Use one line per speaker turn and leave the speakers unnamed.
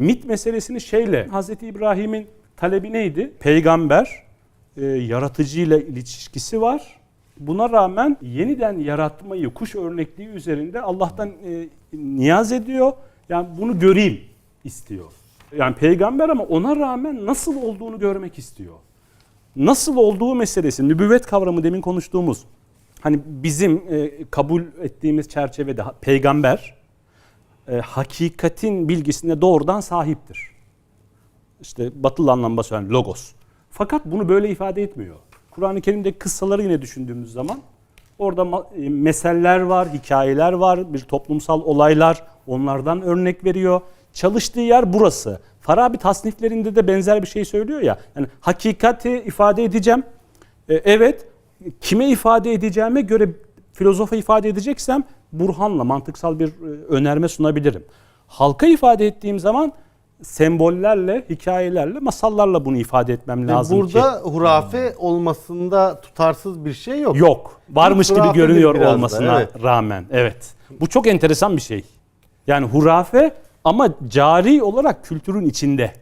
mit meselesini şeyle Hazreti İbrahim'in talebi neydi? Peygamber e, yaratıcı ile ilişkisi var. Buna rağmen yeniden yaratmayı kuş örnekliği üzerinde Allah'tan e, niyaz ediyor. Yani bunu göreyim istiyor. Yani peygamber ama ona rağmen nasıl olduğunu görmek istiyor. Nasıl olduğu meselesi, nübüvvet kavramı demin konuştuğumuz, hani bizim e, kabul ettiğimiz çerçevede peygamber e, hakikatin bilgisine doğrudan sahiptir. İşte batılı anlamda söylenen logos. Fakat bunu böyle ifade etmiyor. Kur'an-ı Kerim'deki kıssaları yine düşündüğümüz zaman orada e, meseller var, hikayeler var, bir toplumsal olaylar onlardan örnek veriyor. Çalıştığı yer burası. Farabi tasniflerinde de benzer bir şey söylüyor ya. Yani hakikati ifade edeceğim. E, evet, kime ifade edeceğime göre filozofa ifade edeceksem burhanla, mantıksal bir e, önerme sunabilirim. Halka ifade ettiğim zaman sembollerle, hikayelerle, masallarla bunu ifade etmem lazım ki.
Burada hurafe olmasında tutarsız bir şey yok.
Yok. Varmış gibi
Hurafe
görünüyor
biraz da,
olmasına
evet.
rağmen. Evet. Bu çok enteresan bir şey. Yani hurafe ama cari olarak kültürün içinde.